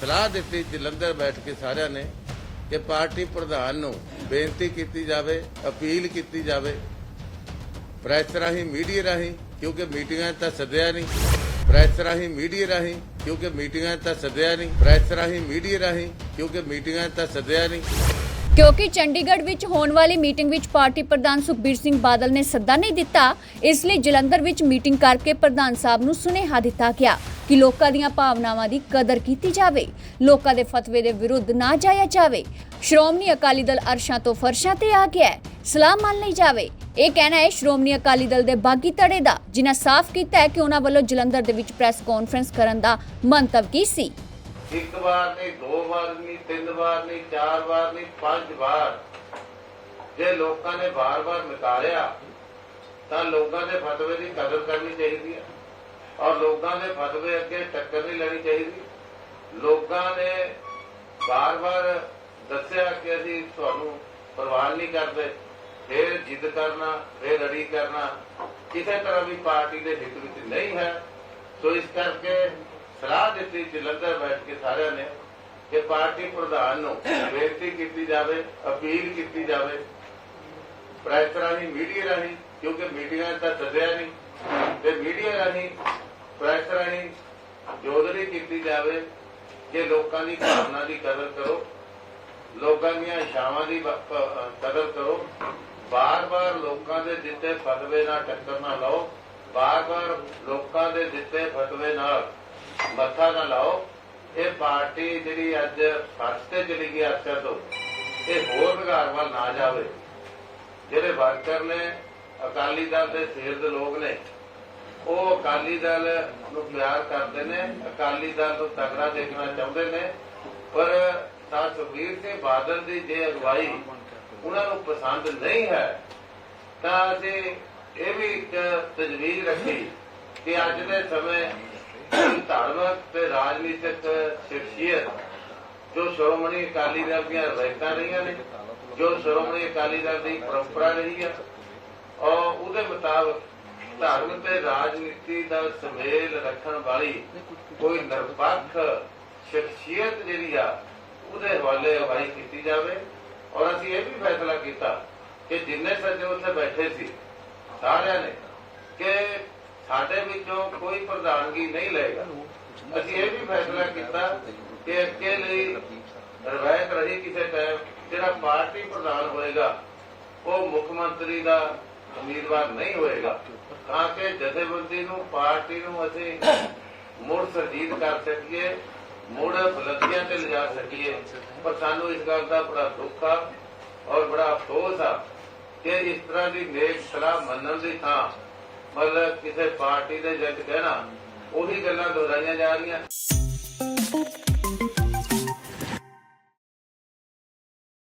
ਸਲਾਹ ਦਿੱਤੀ ਜਲੰਧਰ ਬੈਠ ਕੇ ਸਾਰਿਆਂ ਨੇ ਕਿ ਪਾਰਟੀ ਪ੍ਰਧਾਨ ਨੂੰ ਬੇਨਤੀ ਕੀਤੀ ਜਾਵੇ, ਅਪੀਲ ਕੀਤੀ ਜਾਵੇ, ਪ੍ਰੈਸ ਰਾਹੀਂ, ਮੀਡੀਆ ਰਾਹੀਂ, ਕਿਉਂਕਿ ਮੀਟਿੰਗਾਂ ਤਾਂ ਸੱਦਿਆ ਨਹੀਂ। ਪ੍ਰੈਸ ਰਾਹੀਂ, ਮੀਡੀਆ ਰਾਹੀਂ, ਕਿਉਂਕਿ ਮੀਟਿੰਗਾਂ ਤਾਂ ਸੱਦਿਆ ਨਹੀਂ। ਪ੍ਰੈਸ ਰਾਹੀਂ, ਮੀਡੀਆ ਰਾਹੀਂ, ਕਿਉਂਕਿ ਮੀਟਿੰਗਾਂ ਤਾਂ ਸੱਦਿਆ ਨਹੀਂ। ਕਿਉਂਕਿ ਚੰਡੀਗੜ੍ਹ ਵਿੱਚ ਹੋਣ ਵਾਲੀ ਮੀਟਿੰਗ ਵਿੱਚ ਪਾਰਟੀ ਪ੍ਰਧਾਨ ਸੁਖਬੀਰ ਸਿੰਘ ਬਾਦਲ ਨੇ ਸੱਦਾ ਨਹੀਂ ਦਿੱਤਾ। ਇਸ ਲਈ ਜਲੰਧਰ ਵਿੱਚ ਮੀਟਿੰਗ ਕਰਕੇ ਪ੍ਰਧਾਨ ਸਾਹਿਬ ਨੂੰ ਸੁਨੇਹਾ ਦਿੱਤਾ ਗਿਆ ਕਿ ਲੋਕਾਂ ਦੀਆਂ ਭਾਵਨਾਵਾਂ ਦੀ ਕਦਰ ਕੀਤੀ ਜਾਵੇ। ਲੋਕਾਂ ਦੇ ਫਤਵੇ ਦੇ ਵਿਰੁੱਧ ਨਾ ਜਾਇਆ ਜਾਵੇ। ਸ਼੍ਰੋਮਣੀ ਅਕਾਲੀ ਦਲ ਅਰਸ਼ਾਂ ਤੋਂ ਫਰਸ਼ਾਂ ਤੇ ਆ ਗਿਆ ਹੈ। ਸਲਾਹ ਮੰਨ ਲਈ ਜਾਵੇ। ਇਹ ਕਹਿਣਾ ਹੈ, ਸ਼੍ਰੋਮਣੀ ਅਕਾਲੀ ਦਲ ਦੇ ਬਾਗੀ ਧੜੇ ਦਾ, ਜਿਨ੍ਹਾਂ ਸਾਫ਼ ਕੀਤਾ ਹੈ ਕਿ ਉਹਨਾਂ ਵੱਲੋਂ ਜਲੰਧਰ ਦੇ ਵਿੱਚ ਪ੍ਰੈਸ ਕਾਨਫਰੰਸ ਕਰਨ ਦਾ ਮੰਤਵ ਕੀ ਸੀ। ਇੱਕ ਵਾਰ ਨਹੀਂ, ਦੋ ਵਾਰ ਨਹੀਂ, ਤਿੰਨ ਵਾਰ ਨਹੀਂ, ਚਾਰ ਵਾਰ ਨਹੀਂ, ਪੰਜ ਵਾਰ। ਜੇ ਲੋਕਾਂ ਨੇ ਬਾਰ-ਬਾਰ ਨਕਾਰਿਆ ਤਾਂ ਲੋਕਾਂ ਦੇ ਫਤਵੇ ਦੀ ਕਦਰ ਕਰਨੀ ਚਾਹੀਦੀ ਹੈ ਔਰ ਲੋਕਾਂ ਦੇ ਫਤਵੇ ਅੱਗੇ ਟੱਕਰ ਨਹੀਂ ਲੈਣੀ ਚਾਹੀਦੀ। ਲੋਕਾਂ ਨੇ ਬਾਰ-ਬਾਰ ਦੱਸਿਆ ਕਿ ਅਸੀਂ ਤੁਹਾਨੂੰ ਪ੍ਰਵਾਨ ਨਹੀਂ ਕਰਦੇ, ਫਿਰ ਜਿੱਦ ਕਰਨਾ, ਫਿਰ ਅੜੀ ਕਰਨਾ, ਕਿਸੇ ਤਰ੍ਹਾਂ ਵੀ ਪਾਰਟੀ ਦੇ ਹਿੱਤ ਵਿੱਚ ਨਹੀਂ ਹੈ। ਸੋ ਇਸ ਕਰਕੇ ਸਲਾਹ ਦਿੱਤੀ ਜਲੰਧਰ ਬੈਠ ਸਾਰਿਆਂ ਨੇ ਕਿ ਪਾਰਟੀ ਪ੍ਰਧਾਨ ਨੂੰ ਬੇਨਤੀ ਕੀਤੀ ਜਾਵੇ, ਅਪੀਲ ਕੀਤੀ ਜਾਵੇ ਪ੍ਰੈਸ ਰਾਹੀਂ ਮੀਡੀਆ ਰਾਹੀਂ, ਕਿਉਂਕਿ ਮੀਡੀਆ ਤਾਂ ਸੱਦਿਆ ਨਹੀਂ। ਤੇ ਮੀਡੀਆ ਰਾਹੀਂ ਪ੍ਰੈਸ ਰਾਹੀਂ ਜੋਦਰੀ ਕੀਤੀ ਜਾਵੇ ਕਿ ਲੋਕਾਂ ਦੀ ਭਾਵਨਾ ਦੀ ਕਦਰ ਕਰੋ, ਲੋਕਾਂ ਦੀਆਂ ਇਸ਼ਾਵਾਂ ਦੀ ਕਦਰ ਕਰੋ, ਬਾਰ-ਬਾਰ ਲੋਕਾਂ ਦੇ ਦਿੱਤੇ ਫਤਵੇ ਨਾਲ ਟੱਕਰ ਨਾ ਲਾਓ, ਬਾਰ-ਬਾਰ ਲੋਕਾਂ ਦੇ ਦਿੱਤੇ ਫਤਵੇ ਨਾਲ ਮੱਥਾ ਨਾ ਲਾਓ। ਇਹ ਪਾਰਟੀ ਜਿਹੜੀ ਅੱਜ ਫਰਸ਼ ਤੇ ਚਲੀ ਗਈ ਅਰਸ਼ਾ ਤੋਂ, ਇਹ ਹੋਰ ਵਿਗਾੜ ਵੱਲ ਨਾ ਜਾਵੇ। ਜਿਹੜੇ ਵਰਕਰ ਨੇ, ਅਕਾਲੀ ਦਲ ਦੇ ਸਿਰ ਦੇ ਲੋਕ ਨੇ, ਉਹ ਅਕਾਲੀ ਦਲ ਨੂੰ ਪਿਆਰ ਕਰਦੇ ਨੇ, ਅਕਾਲੀ ਦਲ ਨੂੰ ਤਗੜਾ ਦੇਖਣਾ ਚਾਹੁੰਦੇ ਨੇ, ਪਰ ਤਾਂ ਸੁਖਬੀਰ ਸਿੰਘ ਬਾਦਲ ਦੀ ਜੇ ਅਗਵਾਈ ਉਹਨਾਂ ਨੂੰ ਪਸੰਦ ਨਹੀਂ ਹੈ, ਤਾਂ ਅਸੀਂ ਇਹ ਵੀ ਇੱਕ ਤਜਵੀਜ਼ ਰੱਖੀ ਕਿ ਅੱਜ ਦੇ ਸਮੇਂ ਧਾਰਮਿਕ ਤੇ ਰਾਜਨੀਤਿਕ ਸ਼ਖਸੀਅਤ, ਜੋ ਸ਼੍ਰੋਮਣੀ ਅਕਾਲੀ ਦਲ ਦੀਆਂ ਰਵਾਇਤਾਂ ਰਹੀਆਂ ਨੇ, ਜੋ ਸ਼੍ਰੋਮਣੀ ਅਕਾਲੀ ਦਲ ਦੀ ਪਰੰਪਰਾ ਰਹੀ ਹੈ ਔਰ ਉਹਦੇ ਮੁਤਾਬਕ ਧਾਰਮਿਕ ਤੇ ਰਾਜਨੀਤੀ ਦਾ ਸੁਮੇਲ ਰੱਖਣ ਵਾਲੀ ਕੋਈ ਨਿਰਪੱਖ ਸ਼ਖਸੀਅਤ ਜਿਹੜੀ ਆ, ਉਹਦੇ ਹਵਾਲੇ ਅਗਵਾਈ ਕੀਤੀ ਜਾਵੇ। ਔਰ ਅਸੀਂ ਇਹ ਵੀ ਫੈਸਲਾ ਕੀਤਾ ਕਿ ਜਿੰਨੇ ਸੱਜਣ ਉੱਥੇ ਬੈਠੇ ਸੀ, ਸਾਰਿਆਂ ਨੇ, ਕਿ ਸਾਡੇ ਵਿੱਚੋਂ ਕੋਈ ਪ੍ਰਧਾਨਗੀ ਨਹੀਂ ਲਏਗਾ। ਅਸੀਂ ਇਹ ਵੀ ਫੈਸਲਾ ਕੀਤਾ ਕਿ ਅੱਗੇ ਲਈ ਰਵਾਇਤ ਰਹੀ ਕਿਸੇ ਟਾਈਮ ਜਿਹੜਾ ਪਾਰਟੀ ਪ੍ਰਧਾਨ ਹੋਏਗਾ, ਉਹ ਮੁੱਖ ਮੰਤਰੀ ਦਾ ਉਮੀਦਵਾਰ ਨਹੀਂ ਹੋਏਗਾ। ਤਾਂ ਕਿ ਜਥੇਬੰਦੀ ਨੂੰ, ਪਾਰਟੀ ਨੂੰ ਅਸੀਂ ਮੁੜ ਸਰਜੀਤ ਕਰ ਸਕੀਏ, ਮੁੜ ਬੁਲੰਦੀਆਂ ਤੇ ਲਿਜਾ ਸਕੀਏ। ਪਰ ਸਾਨੂੰ ਇਸ ਗੱਲ ਦਾ ਬੜਾ ਦੁੱਖ ਆ ਔਰ ਬੜਾ ਅਫਸੋਸ ਆ ਕਿ ਇਸ ਤਰ੍ਹਾਂ ਦੀ ਨੇਕ ਸਲਾਹ ਮੰਨਣ ਦੀ ਥਾਂ ਮਤਲਬ ਕਿਸੇ ਪਾਰਟੀ ਦੇ ਜੱਟ ਕਹਿਣਾ ਉਹੀ ਗੱਲਾਂ ਦੁਹਰਾਈਆਂ ਜਾ ਰਹੀਆਂ।